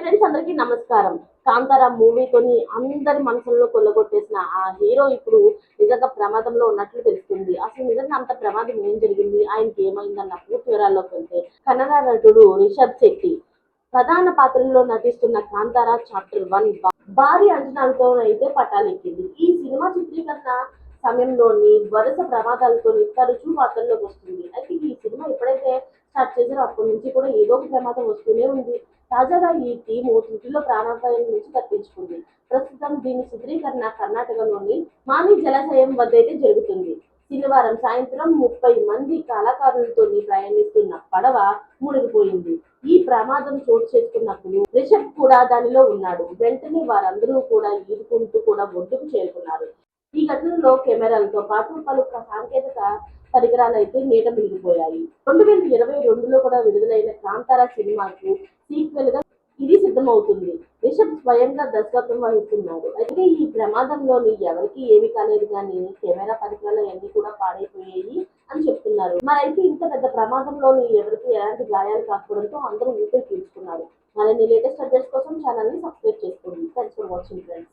Friends అందరికీ నమస్కారం. కాంతార మూవీతోని అందరి మనసుల్లో కొల్లగొట్టేసిన ఆ హీరో ఇప్పుడు నిజంగా ప్రమాదంలో ఉన్నట్లు తెలుస్తుంది. అసలు నిజంగా అంత ప్రమాదం ఏం జరిగింది? ఆయనకి ఏమైందన్న పూర్తి వివరాల్లోకి వెళ్తే కన్నడ నటుడు రిషబ్ శెట్టి ప్రధాన పాత్రల్లో నటిస్తున్న కాంతార చాప్టర్ వన్ భారీ అంచనాలతో అయితే పట్టాలెక్కింది ఈ సినిమా చిత్రీకరణ సమయంలోని వరుస ప్రమాదాలతో తరచూ వార్తల్లోకి వస్తుంది అయితే ఈ సినిమా ఎప్పుడైతే స్టార్ట్ చేశారు అప్పటి నుంచి కూడా ఏదో ఒక ప్రమాదం వస్తూనే ఉంది. తాజాగా ఈ టీము త్రుటిలో ప్రాణాపాయం నుంచి తప్పించుకుంది. ప్రస్తుతం దీని చిత్రీకరణ కర్ణాటకలోని మామి జలాశయం వద్ద అయితే జరుగుతుంది. శనివారం సాయంత్రం ముప్పై మంది కళాకారులతో ప్రయాణిస్తున్న పడవ మునిగిపోయింది. ఈ ప్రమాదం చోటు చేసుకున్నప్పుడు రిషబ్ కూడా దానిలో ఉన్నాడు. వెంటనే వారందరూ కూడా ఈదుకుంటూ కూడా ఒడ్డుకు చేరుకున్నారు. ఈ ఘటనలో కెమెరాలతో పాటు పలు సాంకేతిక పరికరాలు అయితే నీట మిగిలిపోయాయి. రెండు వేల ఇరవై రెండులో కూడా విడుదలైన కాంతార సినిమాకు సీక్వెల్గా ఇది సిద్ధమవుతుంది. రిషబ్ స్వయంగా దర్శకత్వం వహిస్తున్నాడు అయితే ఈ ప్రమాదంలోని ఎవరికి ఏమి కాలేదు కానీ కెమెరా పరికరాలు అన్ని కూడా పాడైపోయాయి అని చెప్తున్నారు. మరైతే ఇంత పెద్ద ప్రమాదంలోని ఎవరికి ఎలాంటి గాయాలు కాకపోవడంతో అందరూ ఊపిరి పీల్చుకున్నారు. మరిన్ని లేటెస్ట్ అప్డేట్స్ కోసం ఛానల్ని సబ్స్క్రైబ్ చేసుకోండి. Thanks for watching friends